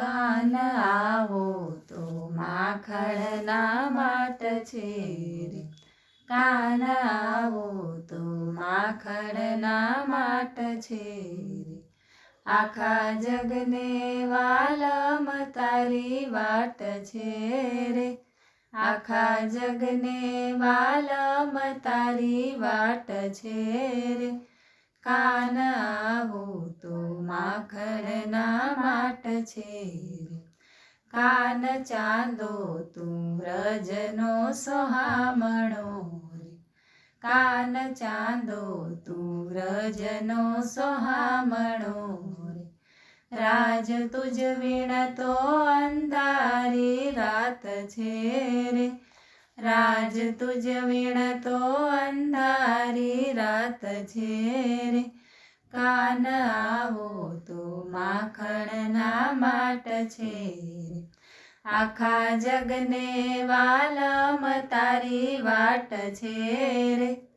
કાન આવો તો માખણના માટ છે રે કાન આવો તો માખણના માટ છે રે આખા જગને વાલમ તારી વાટ છે રે. આખા જગને વાલમ તારી વાટ છે રે. માખણના માટ છે કાન ચાંદો તું રજનો સોહામણો કાન ચાંદો તું રજનો સોહામણો રાજ તુજ વીણ તો અંધારી રાત છે રે રાજ તુજ વીણ તો અંધારી રાત છે રે કાન આવો તો માખણના માટ છે. આખા જગને વાલમ તારી વાટ છે રે.